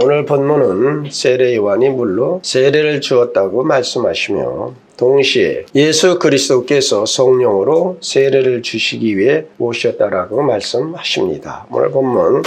오늘 본문은 세례 요한이 물로 세례를 주었다고 말씀하시며 동시에 예수 그리스도께서 성령으로 세례를 주시기 위해 오셨다라고 말씀하십니다. 오늘 본문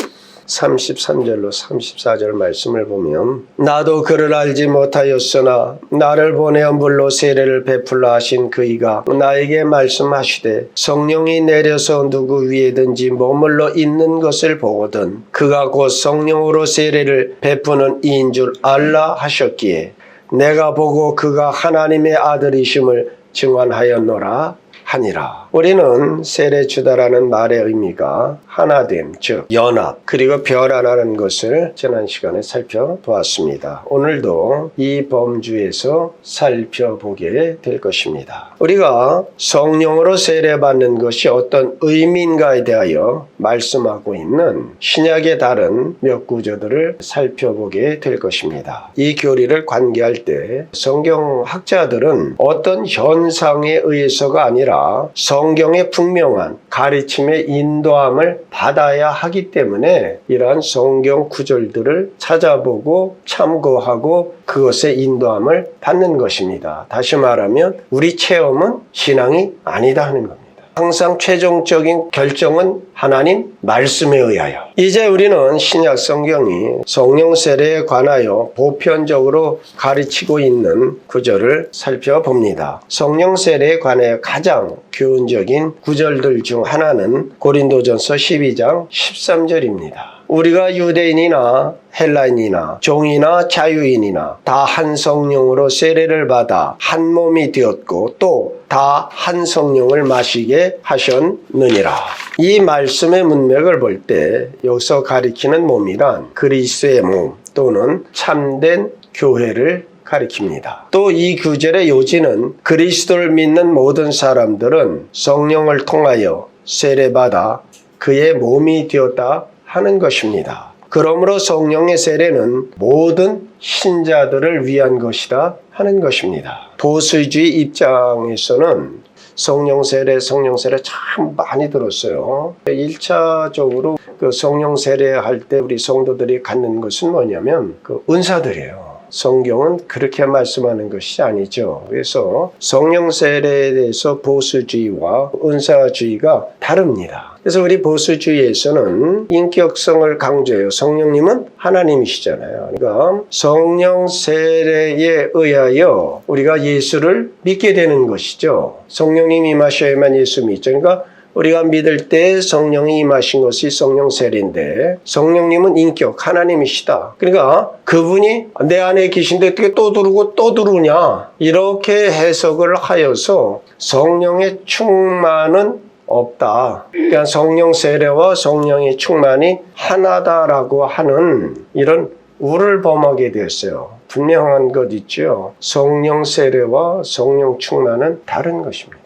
33절로 34절 말씀을 보면 나도 그를 알지 못하였으나 나를 보내어 물로 세례를 베풀라 하신 그이가 나에게 말씀하시되 성령이 내려서 누구 위에든지 머물러 있는 것을 보거든 그가 곧 성령으로 세례를 베푸는 이인 줄 알라 하셨기에 내가 보고 그가 하나님의 아들이심을 증언하였노라 하니라. 우리는 세례 주다라는 말의 의미가 하나됨, 즉 연합, 그리고 별 하나라는 것을 지난 시간에 살펴보았습니다. 오늘도 이 범주에서 살펴보게 될 것입니다. 우리가 성령으로 세례받는 것이 어떤 의미인가에 대하여 말씀하고 있는 신약의 다른 몇 구조들을 살펴보게 될 것입니다. 이 교리를 관계할 때 성경학자들은 어떤 현상에 의해서가 아니라 성 경의 분명한 가르침의 인도함을 받아야 하기 때문에 이러한 성경 구절들을 찾아보고 참고하고 그것의 인도함을 받는 것입니다. 다시 말하면 우리 체험은 신앙이 아니다 하는 겁니다. 항상 최종적인 결정은 하나님 말씀에 의하여. 이제 우리는 신약 성경이 성령 세례에 관하여 보편적으로 가르치고 있는 구절을 살펴봅니다. 성령 세례에 관하여 가장 교훈적인 구절들 중 하나는 고린도전서 12장 13절입니다. 우리가 유대인이나 헬라인이나 종이나 자유인이나 다 한 성령으로 세례를 받아 한 몸이 되었고 또 다 한 성령을 마시게 하셨느니라. 이 말씀의 문맥을 볼 때 여기서 가리키는 몸이란 그리스도의 몸 또는 참된 교회를 가리킵니다. 또 이 구절의 요지는 그리스도를 믿는 모든 사람들은 성령을 통하여 세례받아 그의 몸이 되었다 하는 것입니다. 그러므로 성령의 세례는 모든 신자들을 위한 것이다 하는 것입니다. 보수주의 입장에서는 성령 세례, 성령 세례 참 많이 들었어요. 1차적으로 그 성령 세례 할 때 우리 성도들이 갖는 것은 뭐냐면 그 은사들이에요. 성경은 그렇게 말씀하는 것이 아니죠. 그래서 성령 세례에 대해서 보수주의와 은사주의가 다릅니다. 그래서 우리 보수주의에서는 인격성을 강조해요. 성령님은 하나님이시잖아요. 그러니까 성령 세례에 의하여 우리가 예수를 믿게 되는 것이죠. 성령님이 임하셔야만 예수 믿죠. 그러니까 우리가 믿을 때 성령이 임하신 것이 성령 세례인데 성령님은 인격 하나님이시다. 그러니까 그분이 내 안에 계신데 어떻게 또 들어오고 또 들어오냐 이렇게 해석을 하여서 성령의 충만은 없다. 그러니까 성령 세례와 성령의 충만이 하나다라고 하는 이런 우를 범하게 되었어요. 분명한 것 있죠. 성령 세례와 성령 충만은 다른 것입니다.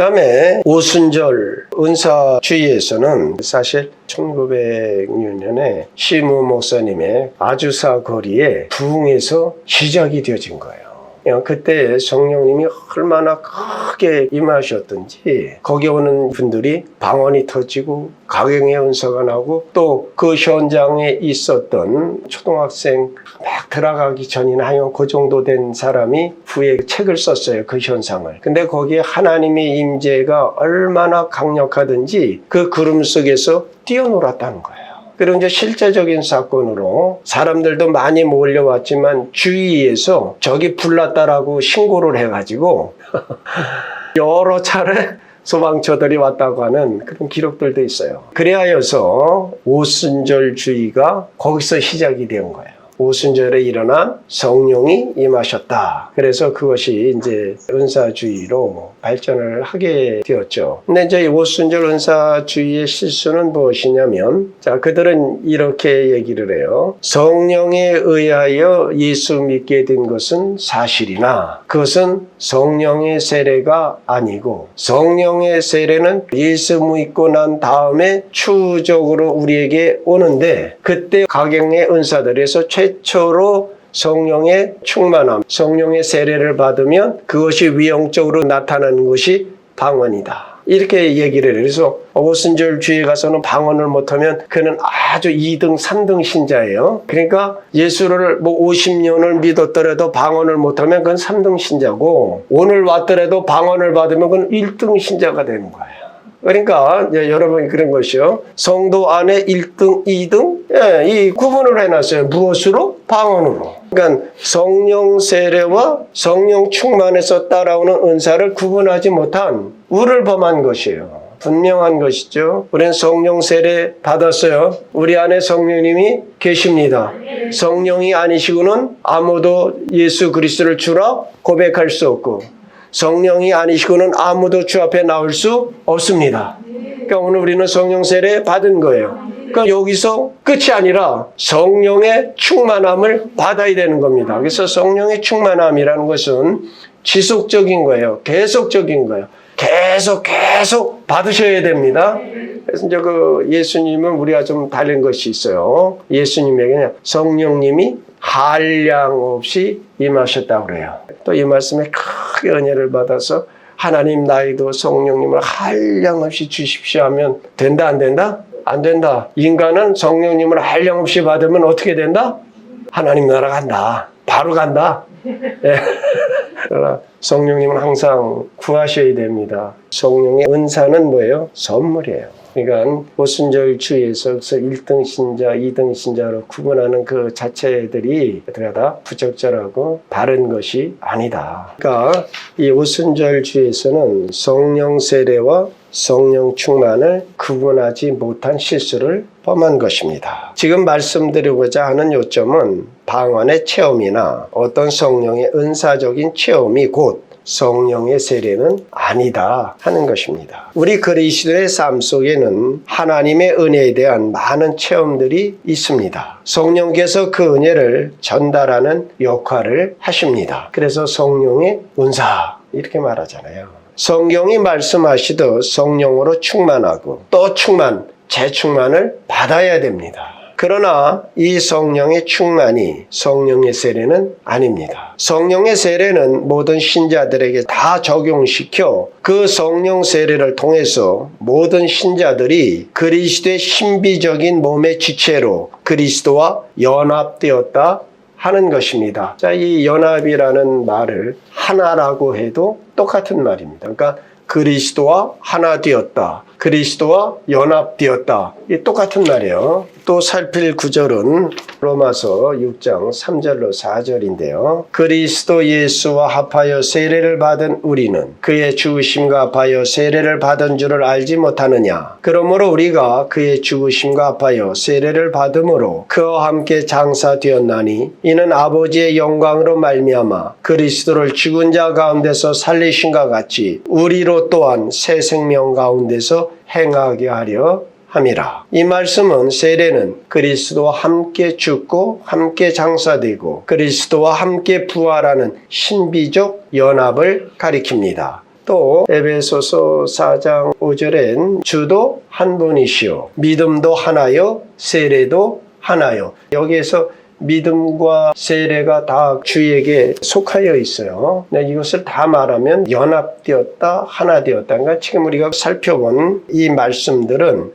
그 다음에 오순절 은사주의에서는 사실 1906년에 시무 목사님의 아주사 거리에 부흥에서 시작이 되어진 거예요. 그냥 그때 성령님이 얼마나 크게 임하셨던지 거기 오는 분들이 방언이 터지고 가경의 은사가 나고 또 그 현장에 있었던 초등학생 막 들어가기 전이나 하여 그 정도 된 사람이 후에 책을 썼어요 그 현상을. 근데 거기에 하나님의 임재가 얼마나 강력하든지 그 구름 속에서 뛰어놀았다는 거예요 그리고 이제 실제적인 사건으로 사람들도 많이 몰려왔지만 주위에서 저기 불났다라고 신고를 해가지고 여러 차례 소방차들이 왔다고 하는 그런 기록들도 있어요. 그래하여서 오순절주의가 거기서 시작이 된 거예요. 오순절에 일어난 성령이 임하셨다. 그래서 그것이 이제 은사주의로 발전을 하게 되었죠. 근데 이제 오순절 은사주의의 실수는 무엇이냐면, 자, 그들은 이렇게 얘기를 해요. 성령에 의하여 예수 믿게 된 것은 사실이나 그것은 성령의 세례가 아니고 성령의 세례는 예수 믿고 난 다음에 추후적으로 우리에게 오는데 그때 가경의 은사들에서 최 초로 성령의 충만함, 성령의 세례를 받으면 그것이 위형적으로 나타나는 것이 방언이다. 이렇게 얘기를. 그래서 오순절 주에 가서는 방언을 못하면 그는 아주 2등, 3등 신자예요. 그러니까 예수를 뭐 50년을 믿었더라도 방언을 못하면 그건 3등 신자고 오늘 왔더라도 방언을 받으면 그건 1등 신자가 되는 거예요. 그러니까 이제 여러분이 그런 것이요. 성도 안에 1등, 2등 예, 이 구분을 해놨어요. 무엇으로? 방언으로. 그러니까 성령 세례와 성령 충만에서 따라오는 은사를 구분하지 못한 우를 범한 것이에요. 분명한 것이죠. 우리는 성령 세례 받았어요. 우리 안에 성령님이 계십니다. 성령이 아니시고는 아무도 예수 그리스도를 주라 고백할 수 없고 성령이 아니시고는 아무도 주 앞에 나올 수 없습니다. 그러니까 오늘 우리는 성령 세례 받은 거예요. 그러니까 여기서 끝이 아니라 성령의 충만함을 받아야 되는 겁니다. 그래서 성령의 충만함이라는 것은 지속적인 거예요. 계속적인 거예요. 계속 계속 받으셔야 됩니다. 그래서 이제 그 예수님은 우리가 좀 다른 것이 있어요. 예수님에게 성령님이 한량 없이 임하셨다고 그래요. 또 이 말씀에 크게 은혜를 받아서 하나님 나이도 성령님을 한량 없이 주십시오 하면 된다 안 된다? 안 된다. 인간은 성령님을 한량 없이 받으면 어떻게 된다? 하나님 나라 간다. 바로 간다. 예. 그러나 성령님은 항상 구하셔야 됩니다. 성령의 은사는 뭐예요? 선물이에요. 그러니까 오순절 주에서 1등 신자, 2등 신자로 구분하는 그 자체들이 다 부적절하고 바른 것이 아니다. 그러니까 이 오순절 주에서는 성령 세례와 성령 충만을 구분하지 못한 실수를 범한 것입니다. 지금 말씀드리고자 하는 요점은 방언의 체험이나 어떤 성령의 은사적인 체험이 곧 성령의 세례는 아니다 하는 것입니다. 우리 그리스도의 삶 속에는 하나님의 은혜에 대한 많은 체험들이 있습니다. 성령께서 그 은혜를 전달하는 역할을 하십니다. 그래서 성령의 은사 이렇게 말하잖아요. 성경이 말씀하시듯 성령으로 충만하고 또 충만, 재충만을 받아야 됩니다. 그러나 이 성령의 충만이 성령의 세례는 아닙니다. 성령의 세례는 모든 신자들에게 다 적용시켜 그 성령 세례를 통해서 모든 신자들이 그리스도의 신비적인 몸의 지체로 그리스도와 연합되었다 하는 것입니다. 자, 이 연합이라는 말을 하나라고 해도 똑같은 말입니다. 그러니까 그리스도와 하나 되었다. 그리스도와 연합되었다. 이 똑같은 말이에요. 또 살필 구절은 로마서 6장 3절로 4절인데요. 그리스도 예수와 합하여 세례를 받은 우리는 그의 죽으심과 합하여 세례를 받은 줄을 알지 못하느냐. 그러므로 우리가 그의 죽으심과 합하여 세례를 받음으로 그와 함께 장사되었나니 이는 아버지의 영광으로 말미암아 그리스도를 죽은 자 가운데서 살리신과 같이 우리로 또한 새 생명 가운데서 행하게 하려 함이라. 이 말씀은 세례는 그리스도와 함께 죽고 함께 장사되고 그리스도와 함께 부활하는 신비적 연합을 가리킵니다. 또 에베소서 4장 5절엔 주도 한 분이시요 믿음도 하나요 세례도 하나요. 여기에서 믿음과 세례가 다 주에게 속하여 있어요. 네, 이것을 다 말하면 연합되었다, 하나 되었다. 그러니까 지금 우리가 살펴본 이 말씀들은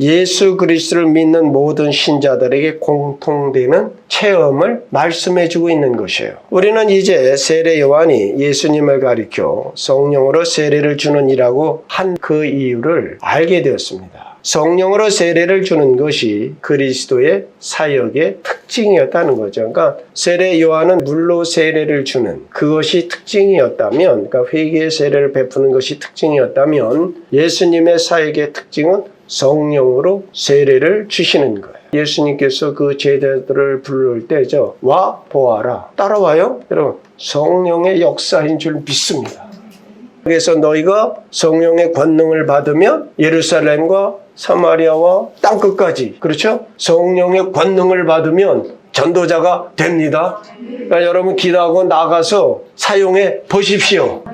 예수 그리스도를 믿는 모든 신자들에게 공통되는 체험을 말씀해 주고 있는 것이에요. 우리는 이제 세례 요한이 예수님을 가리켜 성령으로 세례를 주는 이라고 한 그 이유를 알게 되었습니다. 성령으로 세례를 주는 것이 그리스도의 사역의 특징이었다는 거죠. 그러니까 세례 요한은 물로 세례를 주는 그것이 특징이었다면, 그러니까 회개의 세례를 베푸는 것이 특징이었다면 예수님의 사역의 특징은 성령으로 세례를 주시는 거예요. 예수님께서 그 제자들을 부를 때죠. 와 보아라. 따라와요. 여러분 성령의 역사인 줄 믿습니다. 그래서 너희가 성령의 권능을 받으면 예루살렘과 사마리아와 땅 끝까지 그렇죠? 성령의 권능을 받으면 전도자가 됩니다. 그러니까 여러분 기도하고 나가서 사용해 보십시오.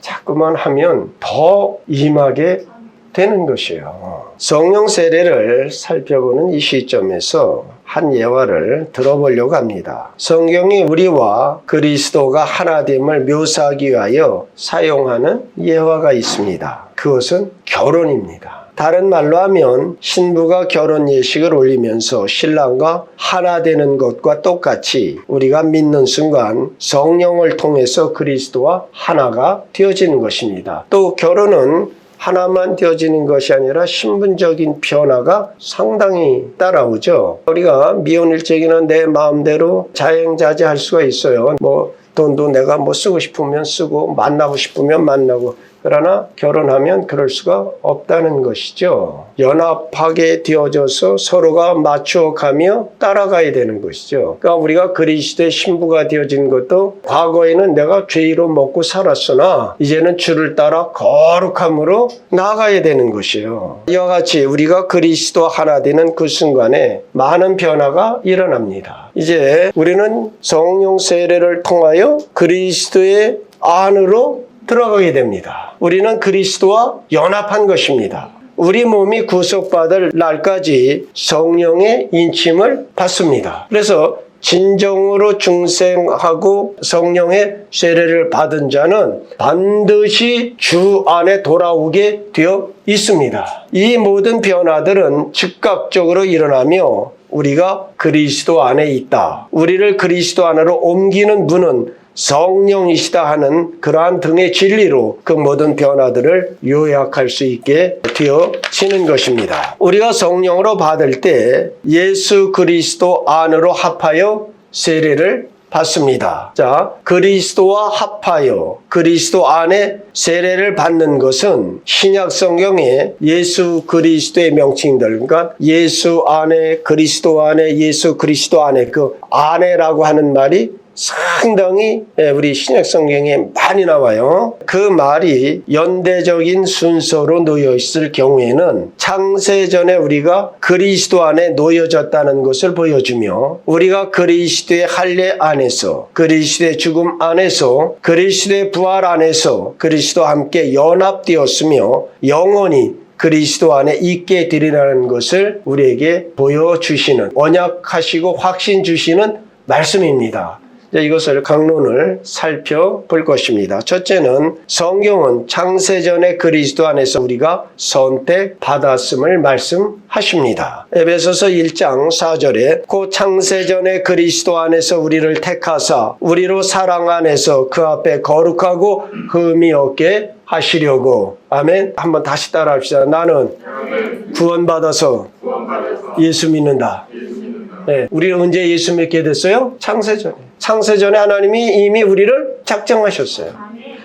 자꾸만 하면 더 임하게 되는 것이에요. 성령 세례를 살펴보는 이 시점에서 한 예화를 들어보려고 합니다. 성경이 우리와 그리스도가 하나됨을 묘사하기 위하여 사용하는 예화가 있습니다. 그것은 결혼입니다. 다른 말로 하면 신부가 결혼 예식을 올리면서 신랑과 하나 되는 것과 똑같이 우리가 믿는 순간 성령을 통해서 그리스도와 하나가 되어지는 것입니다. 또 결혼은 하나만 되어지는 것이 아니라 신분적인 변화가 상당히 따라오죠. 우리가 미혼일적이나 내 마음대로 자행자제할 수가 있어요. 뭐 돈도 내가 뭐 쓰고 싶으면 쓰고 만나고 싶으면 만나고 그러나 결혼하면 그럴 수가 없다는 것이죠. 연합하게 되어져서 서로가 맞추어 가며 따라가야 되는 것이죠. 그러니까 우리가 그리스도의 신부가 되어진 것도 과거에는 내가 죄로 먹고 살았으나 이제는 주를 따라 거룩함으로 나아가야 되는 것이에요. 이와 같이 우리가 그리스도 하나 되는 그 순간에 많은 변화가 일어납니다. 이제 우리는 성령 세례를 통하여 그리스도의 안으로 들어가게 됩니다. 우리는 그리스도와 연합한 것입니다. 우리 몸이 구속받을 날까지 성령의 인침을 받습니다. 그래서 진정으로 중생하고 성령의 세례를 받은 자는 반드시 주 안에 돌아오게 되어 있습니다. 이 모든 변화들은 즉각적으로 일어나며 우리가 그리스도 안에 있다. 우리를 그리스도 안으로 옮기는 분은 성령이시다 하는 그러한 등의 진리로 그 모든 변화들을 요약할 수 있게 되어지는 것입니다. 우리가 성령으로 받을 때 예수 그리스도 안으로 합하여 세례를 받습니다. 자, 그리스도와 합하여 그리스도 안에 세례를 받는 것은 신약 성경에 예수 그리스도의 명칭들, 그러니까 예수 안에 그리스도 안에 예수 그리스도 안에 그 안에라고 하는 말이 상당히 예, 우리 신약 성경에 많이 나와요. 그 말이 연대적인 순서로 놓여 있을 경우에는 창세전에 우리가 그리스도 안에 놓여졌다는 것을 보여주며 우리가 그리스도의 할례 안에서 그리스도의 죽음 안에서 그리스도의 부활 안에서 그리스도와 함께 연합되었으며 영원히 그리스도 안에 있게 되리라는 것을 우리에게 보여주시는 언약하시고 확신 주시는 말씀입니다. 이것을 강론을 살펴볼 것입니다. 첫째는 성경은 창세전의 그리스도 안에서 우리가 선택받았음을 말씀하십니다. 에베소서 1장 4절에 그 창세전의 그리스도 안에서 우리를 택하사 우리로 사랑 안에서 그 앞에 거룩하고 흠이 없게 하시려고 아멘. 한번 다시 따라합시다. 나는 구원받아서 예수 믿는다. 네, 우리는 언제 예수 믿게 됐어요? 창세전에. 창세전에 하나님이 이미 우리를 작정하셨어요.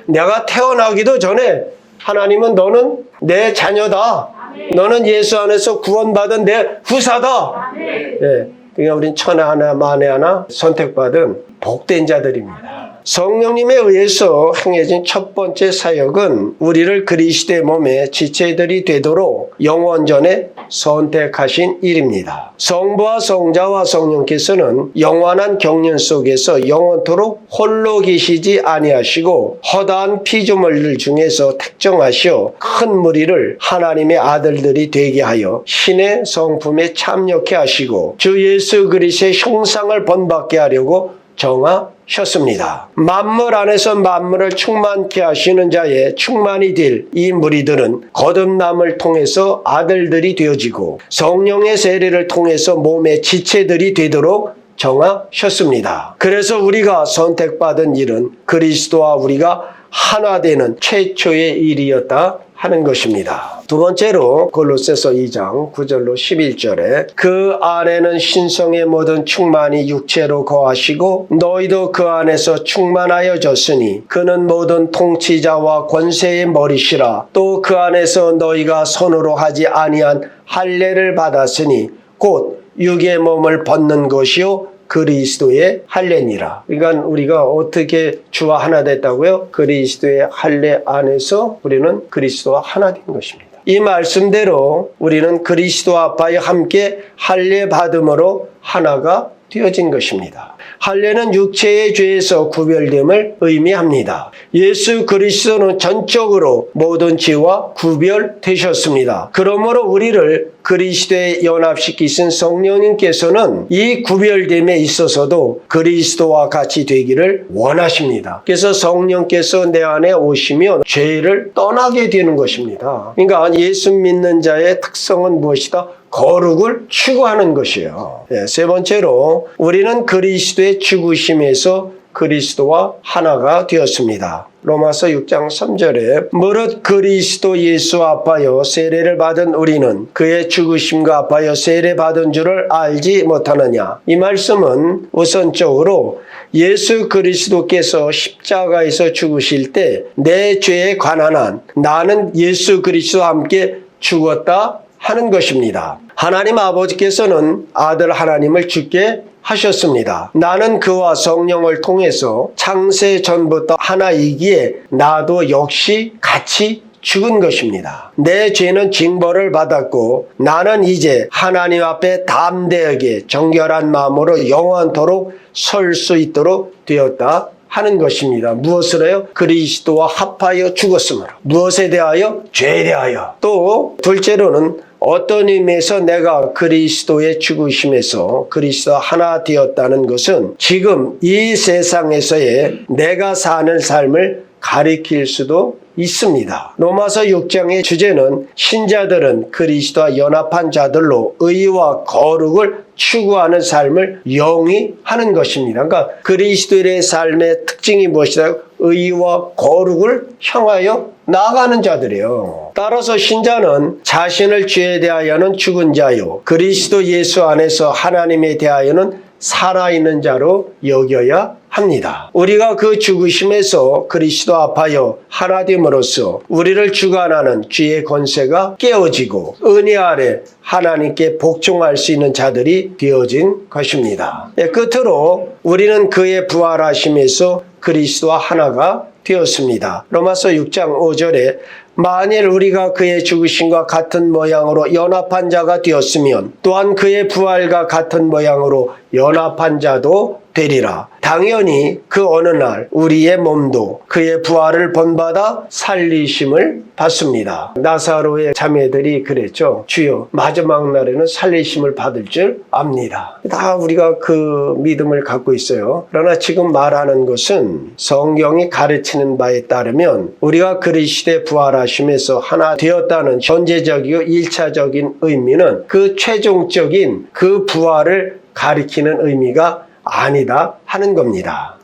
내가 태어나기도 전에 하나님은 너는 내 자녀다. 너는 예수 안에서 구원받은 내 후사다. 예. 그러니까 우린 천에 하나, 만에 하나 선택받은 복된 자들입니다. 성령님에 의해서 행해진 첫 번째 사역은 우리를 그리스도의 몸에 지체들이 되도록 영원전에 선택하신 일입니다. 성부와 성자와 성령께서는 영원한 경륜 속에서 영원토록 홀로 계시지 아니하시고 허다한 피조물들 중에서 택정하시어 큰 무리를 하나님의 아들들이 되게 하여 신의 성품에 참여케 하시고 주 예수 그리스도의 형상을 본받게 하려고 정하셨습니다. 만물 안에서 만물을 충만케 하시는 자의 충만이 될 이 무리들은 거듭남을 통해서 아들들이 되어지고 성령의 세례를 통해서 몸의 지체들이 되도록 정하셨습니다. 그래서 우리가 선택받은 일은 그리스도와 우리가 하나 되는 최초의 일이었다 하는 것입니다. 두 번째로 골로새서 2장 9절로 11절에 그 안에는 신성의 모든 충만이 육체로 거하시고 너희도 그 안에서 충만하여 졌으니 그는 모든 통치자와 권세의 머리시라 또 그 안에서 너희가 손으로 하지 아니한 할례를 받았으니 곧 육의 몸을 벗는 것이요 그리스도의 할례니라. 그러니까 우리가 어떻게 주와 하나 됐다고요? 그리스도의 할례 안에서 우리는 그리스도와 하나 된 것입니다. 이 말씀대로 우리는 그리스도 아빠와 함께 할례 받음으로 하나가 되어진 것입니다. 할례는 육체의 죄에서 구별됨을 의미합니다. 예수 그리스도는 전적으로 모든 죄와 구별되셨습니다. 그러므로 우리를 그리스도에 연합시키신 성령님께서는 이 구별됨에 있어서도 그리스도와 같이 되기를 원하십니다. 그래서 성령께서 내 안에 오시면 죄를 떠나게 되는 것입니다. 그러니까 예수 믿는 자의 특성은 무엇이다? 거룩을 추구하는 것이에요. 예, 세 번째로 우리는 그리스도의 죽으심에서 그리스도와 하나가 되었습니다. 로마서 6장 3절에 무릇 그리스도 예수 아파여 세례를 받은 우리는 그의 죽으심과 아파여 세례 받은 줄을 알지 못하느냐. 이 말씀은 우선적으로 예수 그리스도께서 십자가에서 죽으실 때 내 죄에 관한 한 나는 예수 그리스도와 함께 죽었다 하는 것입니다. 하나님 아버지께서는 아들 하나님을 죽게 하셨습니다. 나는 그와 성령을 통해서 창세 전부터 하나이기에 나도 역시 같이 죽은 것입니다. 내 죄는 징벌을 받았고 나는 이제 하나님 앞에 담대하게 정결한 마음으로 영원토록 설 수 있도록 되었다 하는 것입니다. 무엇을 해요? 그리스도와 합하여 죽었으므로. 무엇에 대하여? 죄에 대하여. 또 둘째로는 어떤 의미에서 내가 그리스도의 죽으심에서 그리스도 하나 되었다는 것은 지금 이 세상에서의 내가 사는 삶을 가리킬 수도 있습니다. 로마서 6장의 주제는 신자들은 그리스도와 연합한 자들로 의와 거룩을 추구하는 삶을 영위 하는 것입니다. 그러니까 그리스도의 삶의 특징이 무엇이다? 의와 거룩을 향하여 나아가는 자들이에요. 따라서 신자는 자신을 죄에 대하여는 죽은 자요. 그리스도 예수 안에서 하나님에 대하여는 살아있는 자로 여겨야 합니다. 우리가 그 죽으심에서 그리스도 앞하여 하나됨으로써 우리를 주관하는 죄의 권세가 깨어지고 은혜 아래 하나님께 복종할 수 있는 자들이 되어진 것입니다. 예, 끝으로 우리는 그의 부활하심에서 그리스도와 하나가 되었습니다. 로마서 6장 5절에 만일 우리가 그의 죽으심과 같은 모양으로 연합한 자가 되었으면 또한 그의 부활과 같은 모양으로 연합한 자도 되리라. 당연히 그 어느 날 우리의 몸도 그의 부활을 본받아 살리심을 받습니다. 나사로의 자매들이 그랬죠. 주여 마지막 날에는 살리심을 받을 줄 압니다. 다 우리가 그 믿음을 갖고 있어요. 그러나 지금 말하는 것은 성경이 가르치는 바에 따르면 우리가 그리스도의 부활하심에서 하나 되었다는 현재적이고 일차적인 의미는 그 최종적인 그 부활을 가리키는 의미가 아니다 하는 겁니다.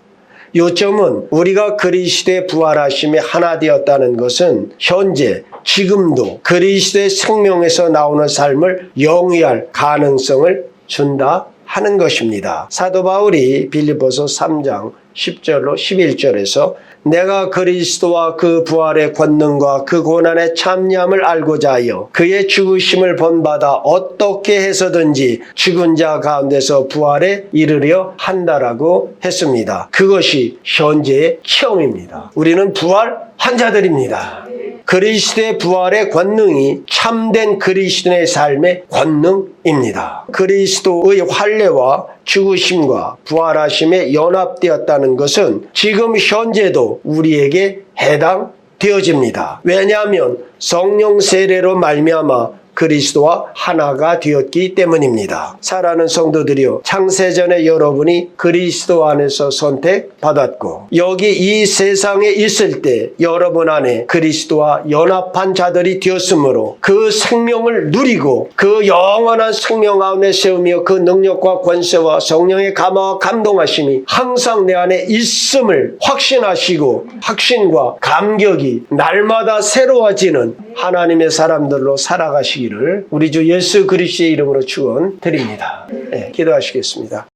요점은 우리가 그리스도의 부활하심에 하나 되었다는 것은 현재 지금도 그리스도의 생명에서 나오는 삶을 영위할 가능성을 준다 하는 것입니다. 사도 바울이 빌립보서 3장 10절로 11절에서 내가 그리스도와 그 부활의 권능과 그 고난의 참념을 알고자 하여 그의 죽으심을 본받아 어떻게 해서든지 죽은 자 가운데서 부활에 이르려 한다라고 했습니다. 그것이 현재의 체험입니다. 우리는 부활 환자들입니다. 그리스도의 부활의 권능이 참된 그리스도의 삶의 권능입니다. 그리스도의 환례와 죽으심과 부활하심에 연합되었다는 것은 지금 현재도 우리에게 해당되어집니다. 왜냐하면 성령 세례로 말미암아 그리스도와 하나가 되었기 때문입니다. 사랑하는 성도들이요. 창세전에 여러분이 그리스도 안에서 선택받았고 여기 이 세상에 있을 때 여러분 안에 그리스도와 연합한 자들이 되었으므로 그 생명을 누리고 그 영원한 생명 가운데 세우며 그 능력과 권세와 성령의 감화와 감동하심이 항상 내 안에 있음을 확신하시고 확신과 감격이 날마다 새로워지는 하나님의 사람들로 살아가 시기를 우리 주 예수 그리스도의 이름으로 축원드립니다. 네, 기도하시겠습니다.